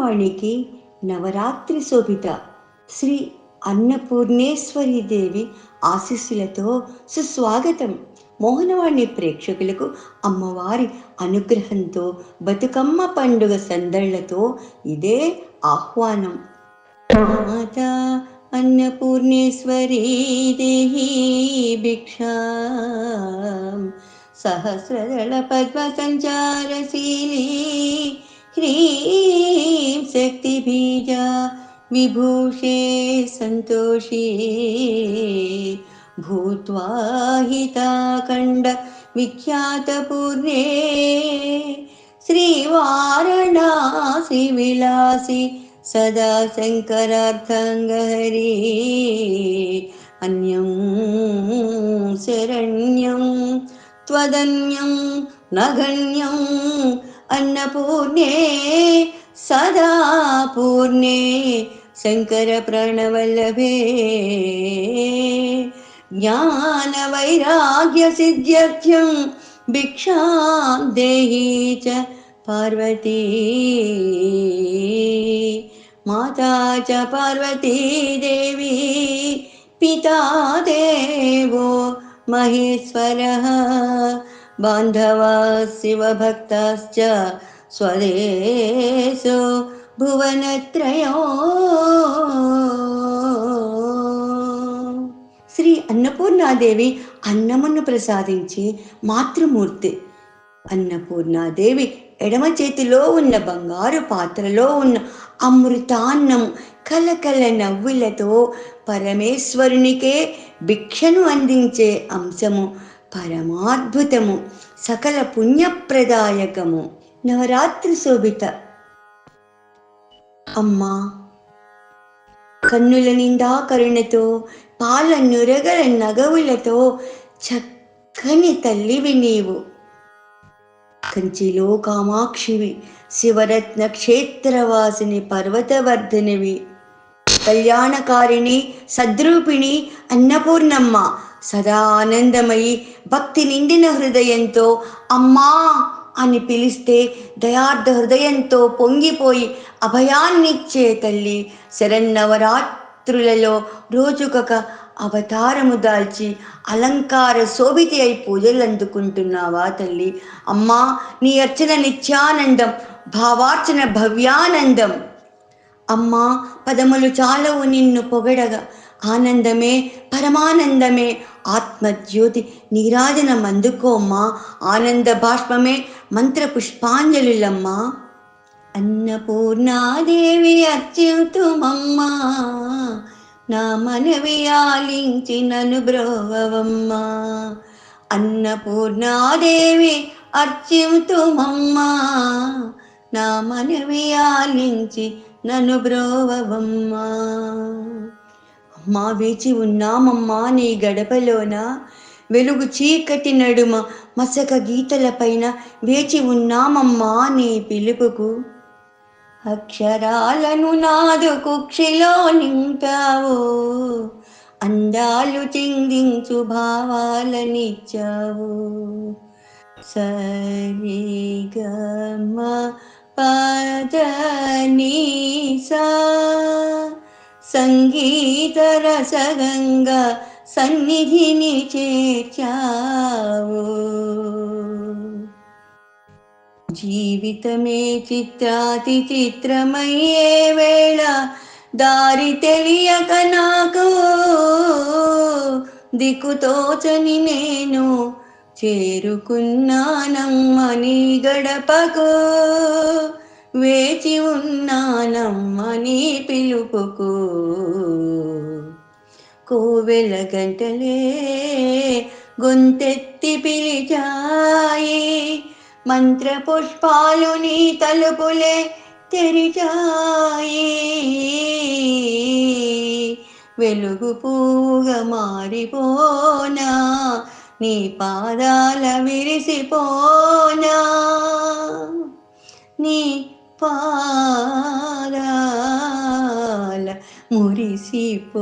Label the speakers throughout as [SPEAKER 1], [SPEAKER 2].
[SPEAKER 1] వాణికి నవరాత్రి శోభిత. శ్రీ అన్నపూర్ణేశ్వరి దేవి ఆశీస్సులతో సుస్వాగతం. మోహనవాణి ప్రేక్షకులకు అమ్మవారి అనుగ్రహంతో బతుకమ్మ పండుగ సందళ్ళతో ఇదే ఆహ్వానం. మాత అన్నపూర్ణేశ్వరీ దేహి భిక్షా. సహస్రదళ పద్మ సంచారశీలి ह्रीं शक्तिबीजा विभूषे सन्तोषे भूत्वा हिताखण्ड विख्यातपूर्णे श्रीवारणासि विलासि सदा शङ्करार्थङ्गहरे अन्यं शरण्यं त्वदन्यं नगण्यं अन्नपूर्णे सदा पूर्णे शङ्करप्रणवल्लभे। ज्ञानवैराग्यसिद्ध्यर्थं भिक्षां देही च पार्वती। माता च पार्वती देवी पिता देवो महेश्वरः बान्धवा शिवभक्ताश्च स्वदेशो భువనత్రయో శ్రీ అన్నపూర్ణాదేవి అన్నమును ప్రసాదించి మాతృమూర్తి అన్నపూర్ణాదేవి ఎడమ చేతిలో ఉన్న బంగారు పాత్రలో ఉన్న అమృతాన్నం కలకల నవ్వులతో పరమేశ్వరునికే భిక్షను అందించే అంశము పరమాద్భుతము సకల పుణ్యప్రదాయకము. నవరాత్రి శోభిత. అమ్మా కన్నుల నిండా కరుణతో పాల నురగల నగవులతో చక్కని తల్లివి నీవు. కంచిలో కామాక్షివి శివరత్న క్షేత్రవాసిని పర్వతవర్ధనివి. కళ్యాణకారిణి సద్రూపిణి అన్నపూర్ణమ్మ సదా భక్తి నిండిన హృదయంతో అమ్మా అని పిలిస్తే దయార్థ హృదయంతో పొంగిపోయి అభయాన్నిచ్చే తల్లి శరన్నవరాత్రులలో రోజుకొక అవతారము దాల్చి అలంకార శోభితి అయి పూజలు అందుకుంటున్నావా తల్లి? అమ్మా నీ అర్చన నిత్యానందం భావార్చన భవ్యానందం. అమ్మా పదములు చాలవు నిన్ను పొగడగా ఆనందమే పరమానందమే. ఆత్మజ్యోతి నీరాజనం అందుకోమ్మా ఆనంద బాష్పమే మంత్ర పుష్పాంజలులమ్మా అన్నపూర్ణాదేవి అత్యుతుమమ్మా నా మనవి ఆలించి నన్ను బ్రోవమ్మా అన్నపూర్ణాదేవి అర్చితుమమ్మా నా మనవి ఆలించి నను బ్రోవమ్మా మా వేచి ఉన్నామమ్మా నీ గడపలోన. వెలుగు చీకటి నడుమ మసక గీతలపైన వేచి ఉన్నామమ్మా నీ పిలుపుకు. అక్షరాలను నాదు కుక్షిలో నింపావు అందాలు చిందించు భావాలనిచ్చావు. సరిగమ పదనీసా సంగీతరసగంగా సంగీత రసగంగ సన్నిధిని చేర్చావు. జీవితమే చిత్రాతి చిత్రమయ్యే వేళ దారి తెలియక నాకు దిక్కుతోచని నేను చేరుకున్నానమ్మని గడపకు. వేచి ఉన్నానమ్మ నీ పిలుపుకు. కోవెల గంటలే గొంతెత్తి పిలిచాయి. మంత్ర పుష్పాలు నీ తలుపులే తెరిచాయి. వెలుగు పూగా మారిపోనా నీ పాదాల విరిసిపోనా. నీ పాదాల మురిసిపోనా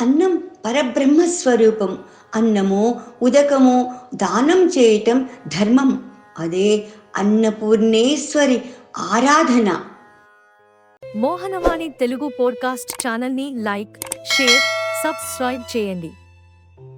[SPEAKER 1] అన్నం పరబ్రహ్మ స్వరూపం అన్నము ఉదకము దానం చేయటం ధర్మం అదే అన్నపూర్ణేశ్వరి ఆరాధన
[SPEAKER 2] మోహనవాణి తెలుగు పోడ్కాస్ట్ ఛానల్ని లైక్ షేర్ సబ్స్క్రైబ్ చేయండి